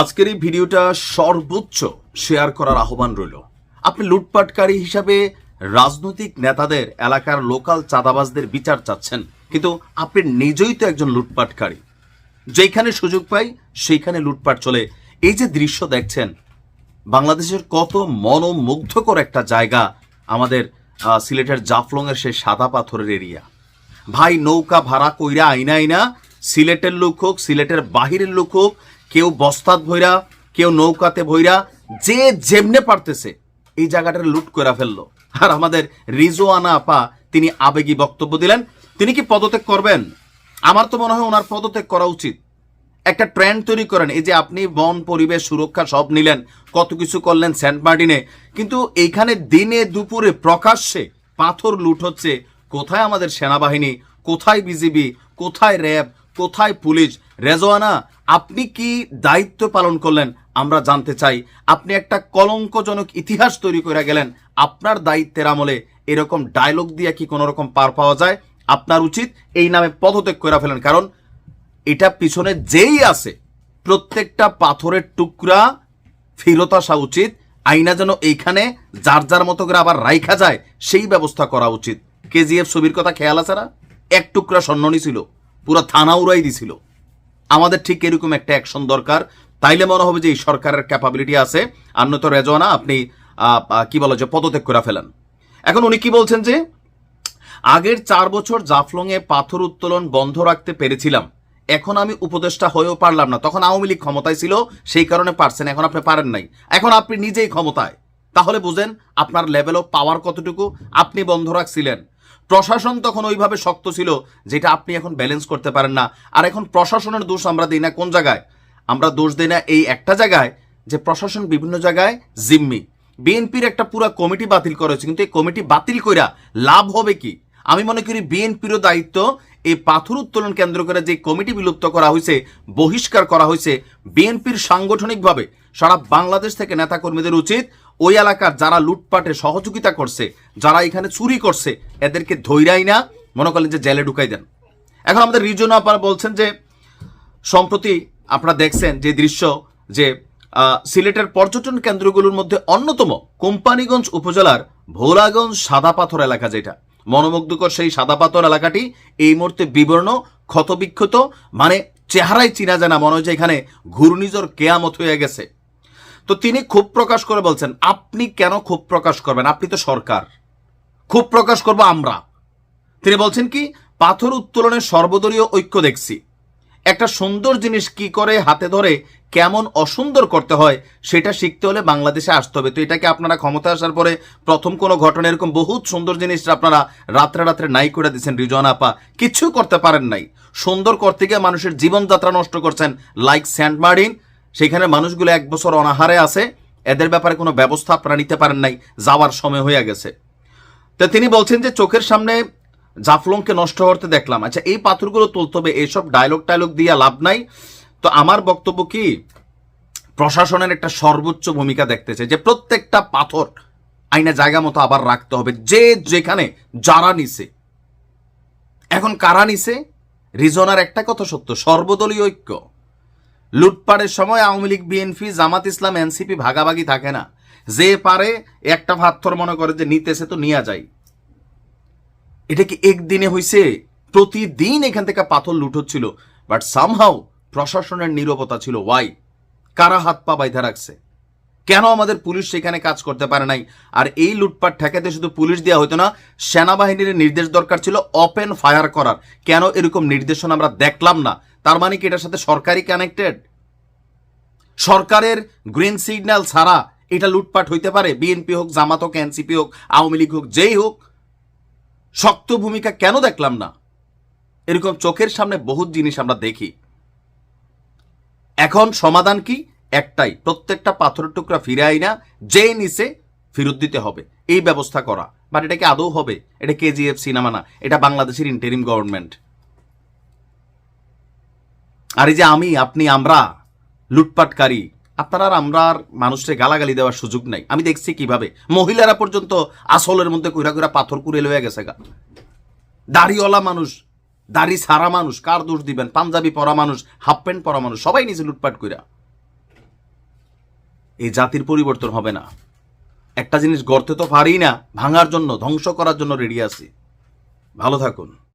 আজকের এই ভিডিওটা সর্বোচ্চ শেয়ার করার আহ্বান রইল। আপনি লুটপাটকারী হিসাবে রাজনৈতিক নেতাদের এলাকার লোকাল চাঁদাবাজদের বিচার চাচ্ছেন, কিন্তু আপনি নিজেই তো একজন লুটপাটকারী। যেখানে সুযোগ পাই, সেইখানে লুটপাট চলে। এই যে দৃশ্য দেখছেন, বাংলাদেশের কত মনোমুগ্ধকর একটা জায়গা আমাদের সিলেটের জাফলংয়ের সেই সাদা পাথরের এরিয়া। ভাই, নৌকা ভাড়া কইরা আইনা আইনা সিলেটের লোক হোক, সিলেটের বাহিরের লোক হোক, কেউ বস্তাত ভৈরা, কেউ নৌকাতে ভৈরা, যে যেমনে পারতেছে, এই জায়গাটা লুট করে ফেলল। আর আমাদের রিজওয়ানা আপা, তিনি আবেগী বক্তব্য দিলেন। তিনি কি পদত্যাগ করবেন? আমার তো মনে হয় ওনার পদত্যাগ করা উচিত। একটা ট্রেন্ড তৈরি করেন, এই যে আপনি বন, পরিবেশ, সুরক্ষা সব নিলেন, কত কিছু করলেন সেন্ট মার্টিনে, কিন্তু এইখানে দিনে দুপুরে প্রকাশ্যে পাথর লুট হচ্ছে, কোথায় আমাদের সেনাবাহিনী, কোথায় বিজিবি, কোথায় র্যাব কোথায় পুলিশ? রেজওয়ানা, আপনি কি দায়িত্ব পালন করলেন? আমরা জানতে চাই। আপনি একটা কলঙ্কজনক ইতিহাস তৈরি করে গেলেন। আপনার দায়িত্বের আমলে এরকম ডায়লগ দিয়ে কি কোনো রকম পার পাওয়া যায়? আপনার উচিত এই নামে পদত্যাগ করে ফেলেন। কারণ এটা পিছনে যেই আছে, প্রত্যেকটা পাথরের টুকরা ফেরত আসা উচিত। আইনা যেন এইখানে যার যার মতো করে আবার রাইখা যায়, সেই ব্যবস্থা করা উচিত। কেজিএফ ছবির কথা খেয়াল আছে না? এক টুকরা স্বর্ণ ছিল পুরো থানা উড়াই দিছিল। আমাদের ঠিক এরকম একটা অ্যাকশন দরকার। তাইলে মনে হবে যে এই সরকারের ক্যাপাবিলিটি আছে। আর নয়তো রেজওয়ানা, আপনি কি বলো যে পদত্যাগ করে ফেলেন। এখন উনি কি বলছেন যে, আগের চার বছর জাফলংয়ে পাথর উত্তোলন বন্ধ রাখতে পেরেছিলাম। এখন আমি উপদেষ্টা হয়েও পারলাম না। তখন আওয়ামী লীগ ক্ষমতায় ছিল, সেই কারণে পারছেন এখন আপনি পারেন নাই। এখন আপনি নিজেই ক্ষমতায়। তাহলে বুঝেন, আপনার লেভেল অফ পাওয়ার কতটুকু? আপনি বন্ধ রাখছিলেন। প্রশাসন তখন ওইভাবে শক্ত ছিল যেটা আপনি এখন ব্যালেন্স করতে পারেন না। আর এখন প্রশাসনের দোষ আমরা দিই না কোন জায়গায়? আমরা দোষ দিই না এই একটা জায়গায় যে প্রশাসন বিভিন্ন জায়গায় জিম্মি। বিএনপির একটা পুরো কমিটি বাতিল করেছে কিন্তু এই কমিটি বাতিল কইরা লাভ হবে কি? আমি মনে করি বিএনপিরও দায়িত্ব এই পাথর উত্তোলন কেন্দ্র করে যে কমিটি বিলুপ্ত করা হয়েছে, বহিষ্কার করা হয়েছে, বিএনপির সাংগঠনিকভাবে সারা বাংলাদেশ থেকে নেতাকর্মীদের উচিত ওই এলাকার যারা লুটপাটে সহযোগিতা করছে, যারা এখানে চুরি করছে, এদেরকে ধৈরাই না, মনে করলেন যে জেলে ঢুকাই দেন। এখন আমাদের রিজন আপনারা বলছেন যে, সম্প্রতি আপনারা দেখছেন যে দৃশ্য যে সিলেটের পর্যটন কেন্দ্রগুলোর মধ্যে অন্যতম কোম্পানিগঞ্জ উপজেলার ভোলাগঞ্জ সাদা পাথর এলাকা যেটা। মনোমুগ্ধকর সেই সাদা পাথর এলাকাটি এই মুহূর্তে বিবর্ণ, ক্ষতবিক্ষত মানে চেহারায় চিনা জানা মনে হয় যে এখানে ঘূর্ণিঝড় কেয়ামত হয়ে গেছে। তো তিনি ক্ষোভ প্রকাশ করে বলছেন, আপনি কেন ক্ষোভ প্রকাশ করবেন? আপনি তো সরকার। ক্ষোভ প্রকাশ করব আমরা। তিনি বলছেন কি, পাথর উত্তোলনের সর্বদলীয় ঐক্য দেখছি। একটা সুন্দর জিনিস কি করে হাতে ধরে কেমন অসুন্দর করতে হয়, সেটা শিখতে হলে বাংলাদেশে আসতে হবে। তো এটাকে আপনারা ক্ষমতা আসার পরে প্রথম কোনো ঘটনা এরকম বহুত সুন্দর জিনিস আপনারা রাত্রে রাত্রে নাই করে দিচ্ছেন রিজন আপা। কিচ্ছু করতে পারেন নাই। সুন্দর করতে গিয়ে মানুষের জীবনযাত্রা নষ্ট করছেন লাইক স্যান্ড মার্ডিন সেখানে মানুষগুলো এক বছর অনাহারে আছে, এদের ব্যাপারে কোনো ব্যবস্থা আপনারা নিতে পারেন নাই, যাওয়ার সময় হয়ে গেছে। তো তিনি বলছেন যে চোখের সামনে জাফলংকে নষ্ট হতে দেখলাম। আচ্ছা এই পাথরগুলো তুলতে হবে এইসব ডায়লগ টায়লগ দিয়ে লাভ নাই। তো আমার বক্তব্য কি? প্রশাসনের একটা সর্বোচ্চ ভূমিকা দেখতেছে যে প্রত্যেকটা পাথর আইনা জায়গা মতো আবার রাখতে হবে, যে যেখানে যারা নিছে। এখন কারা নিছে? রিজনার একটা কথা সত্য, সর্বদলীয় ঐক্য। লুটপাটের সময় Awami League, BNP, Jamaat Islam, NCP ভাগাভাগি থাকে না। যে পারে, একটা পাথর মনে করে যে নিতেছে তো নিয়ে যায়। এটা কি একদিনে হইছে? প্রতিদিন এখান থেকে পাথর লুট হচ্ছিল। বাট সামহাও প্রশাসনের নীরবতা ছিল। ওয়াই কারা হাত পা বাইধা রাখছে? কেন আমাদের পুলিশ সেখানে কাজ করতে পারে নাই? আর এই লুটপাট ঠেকাতে শুধু পুলিশ দেওয়া হতো না, সেনাবাহিনীর নির্দেশ দরকার ছিল ওপেন ফায়ার করার। কেন এরকম নির্দেশনা আমরা দেখলাম না? তার মানে কি এটার সাথে সরকারি কানেক্টেড সরকারের গ্রিন সিগন্যাল ছাড়া এটা লুটপাট হইতে পারে বিএনপি হোক, জামাত হোক এনসিপি হোক, আওয়ামী লীগ হোক, যেই হোক। শক্ত ভূমিকা কেন দেখলাম না? এরকম চোখের সামনে বহুত জিনিস আমরা দেখি। এখন সমাধান কি? একটাই, প্রত্যেকটা পাথরের টুকরা ফিরে আইনা যে নিচে ফেরত দিতে হবে। এই ব্যবস্থা করা। বাট এটা কি আদৌ হবে? এটা কেজিএফ সিনেমা না। এটা বাংলাদেশের ইন্টারিম গভর্নমেন্ট আর এই যে আমি, আপনি, আমরা, লুটপাটকারী, আপনারা আর আমরা আর মানুষকে গালাগালি দেওয়ার সুযোগ নাই। আমি দেখছি কীভাবে। মহিলারা পর্যন্ত আসলের মধ্যে কইরা কইরা পাথর কুড়ে লয়ে গেছে গা। দাড়িওয়ালা মানুষ, দাড়ি সারা মানুষ, কার দোষ দিবেন? পাঞ্জাবি পরা মানুষ হাফ প্যান্ট পরা মানুষ, সবাই নিজে লুটপাট কইরা। এই জাতির পরিবর্তন হবে না। একটা জিনিস গড়তে তো পারি না, ভাঙার জন্য, ধ্বংস করার জন্য রেডি আছি। ভালো থাকুন।